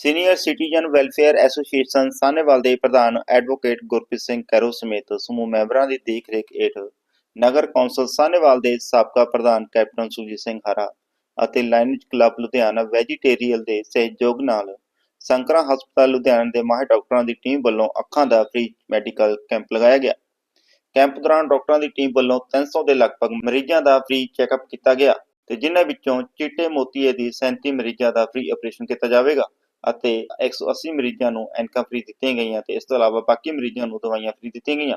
Senior citizen welfare association Sahnewal ਦੇ ਪ੍ਰਧਾਨ advocate Gurpreet Singh Cairo ਸਮੇਤ ਸਮੂਹ ਮੈਂਬਰਾਂ ਦੀ ਦੇਖਰੇਖ ਹੇਠ ਨਗਰ ਕੌਂਸਲ ਸਾਨੇਵਾਲ ਦੇ ਸਾਬਕਾ ਪ੍ਰਧਾਨ ਕੈਪਟਨ ਸੁਰਜੀਤ ਸਿੰਘ ਹਰਾ ਅਤੇ ਲਾਈਨਜ ਕਲੱਬ ਲੁਧਿਆਣਾ ਵੈਜੀਟੇਰੀਅਲ ਦੇ ਸਹਿਯੋਗ ਨਾਲ ਸੰਕਰਾ ਹਸਪਤਾਲ ਲੁਧਿਆਣਾ ਦੇ ਮਾਹਿਰ ਡਾਕਟਰਾਂ ਦੀ ਟੀਮ ਵੱਲੋਂ ਅੱਖਾਂ ਦਾ ਫ੍ਰੀ ਮੈਡੀਕਲ ਕੈਂਪ ਲਗਾਇਆ ਗਿਆ। ਕੈਂਪ ਦੌਰਾਨ ਡਾਕਟਰਾਂ ਦੀ ਟੀਮ ਵੱਲੋਂ 300 ਦੇ ਲਗਭਗ ਮਰੀਜ਼ਾਂ ਦਾ ਫ੍ਰੀ ਚੈੱਕਅਪ ਕੀਤਾ ਗਿਆ ਤੇ ਜਿਨ੍ਹਾਂ ਵਿੱਚੋਂ ਚਿੱਟੇ ਮੋਤੀਏ ਦੀ 37 ਮਰੀਜ਼ਾਂ ਦਾ ਫ੍ਰੀ ਆਪਰੇਸ਼ਨ ਕੀਤਾ ਜਾਵੇਗਾ। ਅਤੇ 180 ਮਰੀਜ਼ਾਂ ਨੂੰ ਐਨਕਾਂ ਫ੍ਰੀ ਦਿੱਤੀਆਂ ਗਈਆਂ ਤੇ ਇਸ ਤੋਂ ਇਲਾਵਾ ਬਾਕੀ ਮਰੀਜ਼ਾਂ ਨੂੰ ਦਵਾਈਆਂ ਫ੍ਰੀ ਦਿੱਤੀਆਂ ਗਈਆਂ।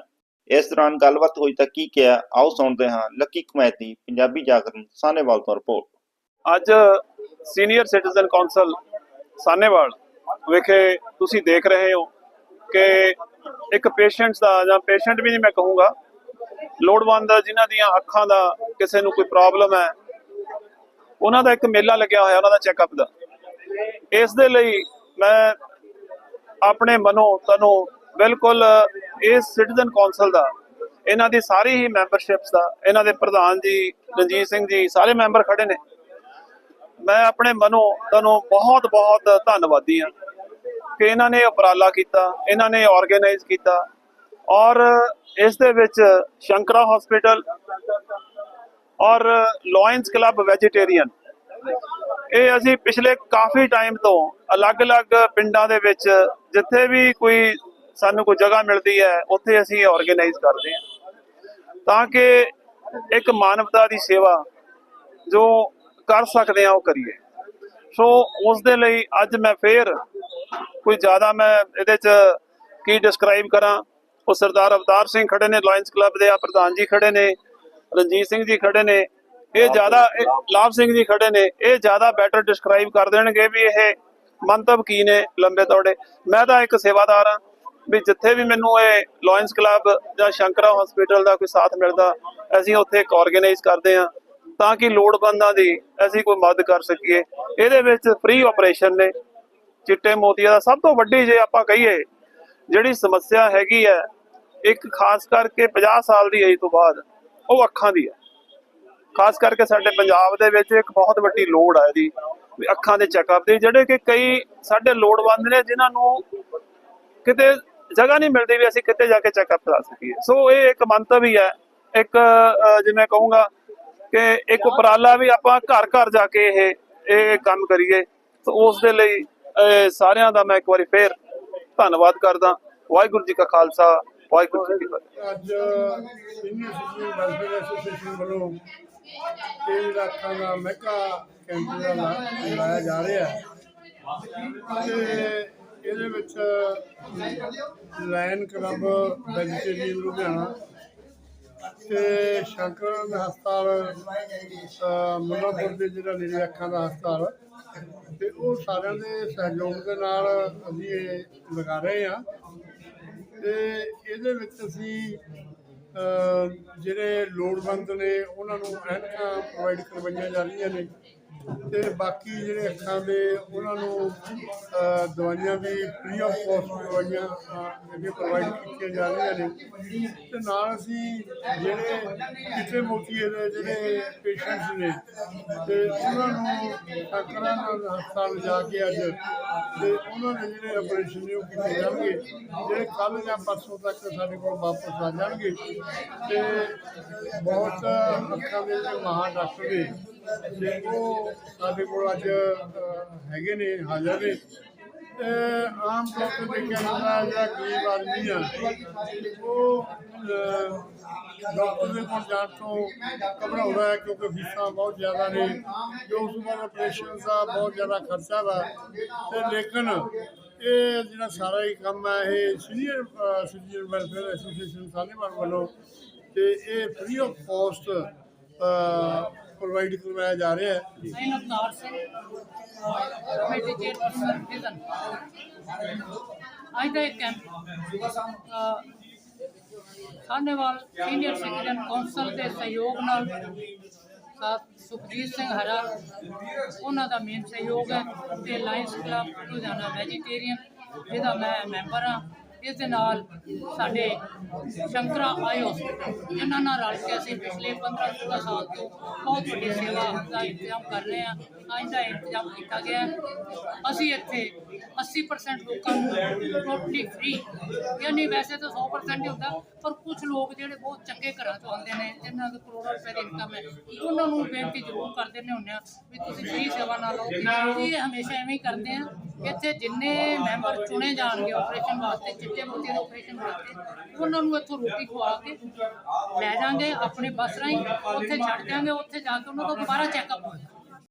ਇਸ ਦੌਰਾਨ ਗੱਲਬਾਤ ਹੋਈ ਤਾਂ ਕੀ ਕਿਹਾ, ਆਓ ਸੁਣਦੇ ਹਾਂ ਲੱਕੀ ਕਮੈਤੀ ਪੰਜਾਬੀ ਜਾਗਰਣ ਸਾਹਨੇਵਾਲ ਤੋਂ ਰਿਪੋਰਟ। ਅੱਜ ਸੀਨੀਅਰ ਸਿਟੀਜ਼ਨ ਕੌਂਸਲ ਸਾਨੇਵਾਲ ਵਿਖੇ ਤੁਸੀਂ ਦੇਖ ਰਹੇ ਹੋ ਕਿ ਇੱਕ ਪੇਸ਼ੈਂਟਸ ਦਾ ਜਾਂ ਪੇਸ਼ੈਂਟ ਵੀ ਨਹੀਂ ਮੈਂ ਕਹੂੰਗਾ, ਲੋੜਵੰਦ ਜਿਨ੍ਹਾਂ ਦੀਆਂ ਅੱਖਾਂ ਦਾ ਕਿਸੇ ਨੂੰ ਕੋਈ ਪ੍ਰੋਬਲਮ ਹੈ, ਉਹਨਾਂ ਦਾ ਇੱਕ ਮੇਲਾ ਲੱਗਿਆ ਹੋਇਆ, ਉਹਨਾਂ ਦਾ ਚੈੱਕਅਪ ਦਾ। ਇਸ ਦੇ ਲਈ ਮੈਂ ਆਪਣੇ ਮਨੋਂ ਤੁਹਾਨੂੰ ਬਿਲਕੁਲ ਇਸ ਸਿਟੀਜ਼ਨ ਕੌਂਸਲ ਦਾ, ਇਹਨਾਂ ਦੀ ਸਾਰੀ ਹੀ ਮੈਂਬਰਸ਼ਿਪਸ ਦਾ, ਇਹਨਾਂ ਦੇ ਪ੍ਰਧਾਨ ਜੀ, ਰਣਜੀਤ ਸਿੰਘ ਜੀ, ਸਾਰੇ ਮੈਂਬਰ ਖੜੇ ਨੇ। ਮੈਂ ਆਪਣੇ ਮਨੋਂ ਤੁਹਾਨੂੰ ਬਹੁਤ ਬਹੁਤ ਧੰਨਵਾਦੀ ਹਾਂ ਕਿ ਇਹਨਾਂ ਨੇ ਉਪਰਾਲਾ ਕੀਤਾ, ਇਹਨਾਂ ਨੇ ਆਰਗੇਨਾਈਜ਼ ਕੀਤਾ ਔਰ ਇਸ ਦੇ ਵਿੱਚ ਸ਼ੰਕਰਾ ਹਸਪੀਟਲ ਔਰ ਲਾਇਨਸ ਕਲੱਬ ਵੈਜੀਟੇਰੀਅਨ ਇਹ ਅਸੀਂ ਪਿਛਲੇ ਕਾਫੀ ਟਾਈਮ ਤੋਂ ਅਲੱਗ-ਅਲੱਗ ਪਿੰਡਾਂ ਦੇ ਵਿੱਚ ਜਿੱਥੇ ਵੀ ਕੋਈ ਸਾਨੂੰ ਕੋਈ ਜਗ੍ਹਾ ਮਿਲਦੀ ਹੈ, ਉੱਥੇ ਅਸੀਂ ਆਰਗੇਨਾਈਜ਼ ਕਰਦੇ ਹਾਂ। ਤਾਂ ਕਿ ਇੱਕ ਮਾਨਵਤਾ ਦੀ ਸੇਵਾ ਜੋ ਕਰ ਸਕਦੇ ਆ ਉਹ ਕਰੀਏ। ਸੋ ਉਸ ਦੇ ਲਈ ਅੱਜ ਮੈਂ ਫੇਰ ਕੋਈ ਜ਼ਿਆਦਾ ਮੈਂ ਇਹਦੇ ਚ ਕੀ ਡਿਸਕ੍ਰਾਈਬ ਕਰਾਂ? ਉਹ ਸਰਦਾਰ ਅਵਤਾਰ ਸਿੰਘ ਖੜੇ ਨੇ ਲਾਇਨਸ ਕਲੱਬ ਦੇ ਆ, ਪ੍ਰਧਾਨ ਜੀ ਖੜੇ ਨੇ, ਰਣਜੀਤ ਸਿੰਘ ਜੀ ਖੜੇ ਨੇ ਇਹ ਜ਼ਿਆਦਾ ਲਾਭ ਸਿੰਘ ਜੀ ਖੜੇ ਨੇ, ਇਹ ਜ਼ਿਆਦਾ ਬੈਟਰ ਡਿਸਕ੍ਰਾਈਬ ਕਰ ਦੇਣਗੇ ਵੀ ਇਹ ਮੰਤਵ ਕੀ ਨੇ ਲੰਬੇ ਤੌੜੇ ਮੈਂ ਤਾਂ ਇੱਕ ਸੇਵਾਦਾਰ ਹਾਂ, ਵੀ ਜਿੱਥੇ ਵੀ ਮੈਨੂੰ ਇਹ ਲਾਇਨਸ ਕਲੱਬ ਜਾਂ ਸ਼ੰਕਰਾ ਹਸਪੀਟਲ ਦਾ ਕੋਈ ਸਾਥ ਮਿਲਦਾ, ਅਸੀਂ ਉੱਥੇ ਇੱਕ ਆਰਗੇਨਾਈਜ਼ ਕਰਦੇ ਹਾਂ, ਤਾਂ ਕਿ ਲੋੜਵੰਦਾਂ ਦੀ ਅਸੀਂ ਕੋਈ ਮਦਦ ਕਰ ਸਕੀਏ। ਇਹਦੇ ਵਿੱਚ ਫ੍ਰੀ ਆਪਰੇਸ਼ਨ ਨੇ, ਚਿੱਟੇ ਮੋਤੀਆ ਦਾ ਸਭ ਤੋਂ ਵੱਡੀ ਜੇ ਆਪਾਂ ਕਹੀਏ, ਜਿਹੜੀ ਸਮੱਸਿਆ ਹੈਗੀ ਹੈ, ਇੱਕ ਖਾਸ ਕਰਕੇ 50 ਸਾਲ ਦੀ ਏਜ ਤੋਂ ਬਾਅਦ, ਉਹ ਅੱਖਾਂ ਦੀ ਹੈ। ਖਾਸ ਕਰਕੇ ਸਾਡੇ ਪੰਜਾਬ ਦੇ ਵਿੱਚ ਇੱਕ ਬਹੁਤ ਵੱਡੀ ਲੋੜ ਹੈ ਇਹਦੀ ਅੱਖਾਂ ਦੇ ਚੈੱਕਅਪ ਦੀ ਜਿਹੜੇ ਕਿ ਕਈ ਸਾਡੇ ਲੋੜਵੰਦ ਨੇ ਜਿਨ੍ਹਾਂ ਨੂੰ ਕਿਤੇ ਜਗ੍ਹਾ ਨਹੀਂ ਮਿਲਦੀ ਵੀ ਅਸੀਂ ਕਿਤੇ ਜਾ ਕੇ ਚੈੱਕਅਪ ਕਰਾ ਸਕੀਏ। ਸੋ ਇਹ ਇੱਕ ਮੰਤਵ ਹੀ ਹੈ ਇੱਕ ਅਹ, ਜਿਵੇਂ ਕਹੂੰਗਾ ਕਿ ਇੱਕ ਉਪਰਾਲਾ ਵੀ ਆਪਾਂ ਘਰ ਘਰ ਜਾ ਕੇ ਇਹ ਇਹ ਕੰਮ ਕਰੀਏ। ਸੋ ਉਸ ਦੇ ਲਈ ਸਾਰਿਆਂ ਦਾ ਮੈਂ ਇੱਕ ਵਾਰੀ ਫੇਰ ਧੰਨਵਾਦ ਕਰਦਾ। ਵਾਹਿਗੁਰੂ ਜੀ ਕਾ ਖਾਲਸਾ ਵਾਹਿਗੁਰੂ ਜੀ ਕੀ ਫਤਿਹ। ਅੱਜ ਸੀਨੀਅਰ ਸਿਟੀਜ਼ਨ ਵੈਲਫੇਅਰ ਐਸੋਸੀਏਸ਼ਨ ਵੱਲੋਂ ਤੇਲ ਲੱਖਾਂ ਦਾ ਮਹਿਕਾ ਕੈਂਪ ਦਾ ਲਾ- ਲਾਇਆ ਜਾ ਰਿਹਾ। ਹੈ ਤੇ ਇਹਦੇ ਵਿੱਚ ਲਾਇਨ ਕਲੱਬ ਵੈਜੀਟੇਰੀਅਨ ਲੁਧਿਆਣਾ ਤੇ ਸ਼ੰਕਰ ਹਸਪਤਾਲ, ਅਹ ਮੁੱਲਾਂਪੁਰ ਦੇ ਜਿਹੜਾ ਨੇੜੇ ਅੱਖਾਂ ਦਾ ਹਸਪਤਾਲ, ਤੇ ਉਹ ਸਾਰਿਆਂ ਦੇ ਸਹਿਯੋਗ ਦੇ ਨਾਲ ਅਸੀਂ ਇਹ ਲਗਾ ਰਹੇ ਹਾਂ। ਤੇ ਇਹਦੇ ਵਿੱਚ ਅਸੀਂ ਜਿਹੜੇ ਲੋੜਵੰਦ ਨੇ ਉਹਨਾਂ ਨੂੰ ਐਨਕਾਂ ਪ੍ਰੋਵਾਈਡ ਕਰਵਾਈਆਂ ਜਾ ਰਹੀਆਂ ਨੇ। ਤੇ ਬਾਕੀ ਜਿਹੜੇ ਅੱਖਾਂ ਦੇ ਉਹਨਾਂ ਨੂੰ ਦਵਾਈਆਂ ਵੀ ਫ੍ਰੀ ਆਫ ਕਾਸਟ ਦਵਾਈਆਂ ਅਹ, ਪ੍ਰੋਵਾਈਡ ਕੀਤੀਆਂ ਜਾ ਰਹੀਆਂ ਨੇ। ਤੇ ਨਾਲ ਅਸੀਂ ਜਿਹੜੇ ਕਿਤੇ ਮੋਤੀਏ ਦੇ ਜਿਹੜੇ ਪੇਸ਼ੈਂਟਸ ਨੇ ਤੇ ਉਹਨਾਂ ਨੂੰ ਸੰਕਰਾਂ ਨਾਲ ਹਸਪਤਾਲ ਜਾ ਕੇ ਅੱਜ ਤੇ ਉਹਨਾਂ ਦੇ ਜਿਹੜੇ ਆਪਰੇਸ਼ਨ ਨੇ ਉਹ ਕੀਤੇ ਜਾਣਗੇ। ਜਿਹੜੇ ਕੱਲ ਜਾਂ ਪਰਸੋਂ ਤੱਕ ਸਾਡੇ ਕੋਲ ਵਾਪਸ ਆ ਜਾਣਗੇ। ਤੇ ਬਹੁਤ ਅੱਖਾਂ ਦੇ ਜਿਹੜੇ ਮਹਾਨ ਡਾਕਟਰ ਨੇ ਤੇ ਉਹ ਸਾਡੇ ਕੋਲ ਅੱਜ ਹੈਗੇ ਨੇ, ਹਾਜ਼ਰ ਨੇ। ਤੇ ਆਮ ਤੌਰ ਤੇ ਦੇਖਿਆ ਜਾਂਦਾ ਜਿਹੜਾ ਗਰੀਬ ਆਦਮੀ ਆ, ਉਹ ਡਾਕਟਰ ਦੇ ਕੋਲ ਜਾਣ ਤੋਂ ਘਬਰਾਉਂਦਾ ਹੈ ਕਿਉਂਕਿ ਫੀਸਾਂ ਬਹੁਤ ਜ਼ਿਆਦਾ ਨੇ, ਜੋ ਉਸ ਤੋਂ ਆਪਰੇਸ਼ਨ ਦਾ ਬਹੁਤ ਜ਼ਿਆਦਾ ਖਰਚਾ ਵਾ। ਤੇ ਲੇਕਿਨ ਇਹ ਜਿਹੜਾ ਸਾਰਾ ਹੀ ਕੰਮ ਹੈ, ਇਹ senior citizen welfare association Sahnewal ਵੱਲੋਂ, ਤੇ ਇਹ ਫ੍ਰੀ ਆਫ ਕਾਸਟ ਪ੍ਰੋਵਾਈਡ ਕਰਵਾਇਆ ਜਾ ਰਿਹਾ ਹੈ। ਮੈਂ ਅਵਤਾਰ ਸਿੰਘ ਕਮੇਟੀ ਚੇਅਰਪਰਸਨ ਫਿਜ਼ਨ ਅੱਜ ਦਾ ਇਹ camp Sahnewal senior citizen council ਦੇ ਸਹਿਯੋਗ ਨਾਲ ਸਾਥ ਸੁਖਜੀਤ ਸਿੰਘ ਹਰਾ, ਉਹਨਾਂ ਦਾ ਮੇਨ ਸਹਿਯੋਗ ਹੈ ਤੇ ਲਾਇਨਸ ਕਲੱਬ ਲੁਧਿਆਣਾ ਵੈਜੀਟੇਰੀਅਨ ਜਿਹਦਾ ਮੈਂ ਮੈਂਬਰ ਹਾਂ। ਇਸ ਦੇ ਨਾਲ ਸਾਡੇ ਸ਼ੰਕਰਾ ਆਈ ਹਸਪੀਟਲ ਜਿਨ੍ਹਾਂ ਨਾਲ ਰਲ ਕੇ ਅਸੀਂ ਪਿਛਲੇ 15 16 ਸਾਲ ਤੋਂ ਬਹੁਤ ਵੱਡੀ ਸੇਵਾ ਦਾ ਇੰਤਜ਼ਾਮ ਕਰ ਰਹੇ ਹਾਂ। ਅੱਜ ਦਾ ਇੰਤਜ਼ਾਮ ਕੀਤਾ ਗਿਆ ਅਸੀਂ ਇੱਥੇ 80% ਲੋਕਾਂ ਨੂੰ ਟੋਟਲੀ ਫ੍ਰੀ ਯਾਨੀ ਵੈਸੇ ਤਾਂ 100% ਹੀ ਹੁੰਦਾ, ਪਰ ਕੁਝ ਲੋਕ ਜਿਹੜੇ ਬਹੁਤ ਚੰਗੇ ਘਰਾਂ ਤੋਂ ਆਉਂਦੇ ਨੇ, ਜਿਨ੍ਹਾਂ ਦੇ ਕਰੋੜਾਂ ਰੁਪਏ ਦੀ ਇਨਕਮ ਹੈ, ਉਹਨਾਂ ਨੂੰ ਬੇਨਤੀ ਜ਼ਰੂਰ ਕਰ ਦਿੰਦੇ ਹੁੰਦੇ ਆ ਵੀ ਤੁਸੀਂ ਫ੍ਰੀ ਸੇਵਾ ਨਾਲ ਲਓ ਅਸੀਂ ਇਹ ਹਮੇਸ਼ਾ ਐਵੇਂ ਹੀ ਕਰਦੇ ਆ ਇੱਥੇ ਜਿੰਨੇ ਮੈਂਬਰ ਚੁਣੇ ਜਾਣਗੇ ਆਪਰੇਸ਼ਨ ਵਾਸਤੇ ਚਿੱਟੇ ਮੋਤੀ ਦੇ ਆਪਰੇਸ਼ਨ ਵਾਸਤੇ, ਉਹਨਾਂ ਨੂੰ ਇੱਥੋਂ ਰੋਟੀ ਖਵਾ ਕੇ ਲੈ ਜਾਾਂਗੇ ਆਪਣੇ ਬੱਸ ਰਾਹੀਂ ਉੱਥੇ ਛੱਡ ਜਾਾਂਗੇ ਉੱਥੇ ਜਾ ਕੇ ਉਹਨਾਂ ਦਾ ਦੁਬਾਰਾ ਚੈੱਕਅਪ ਹੋਏਗਾ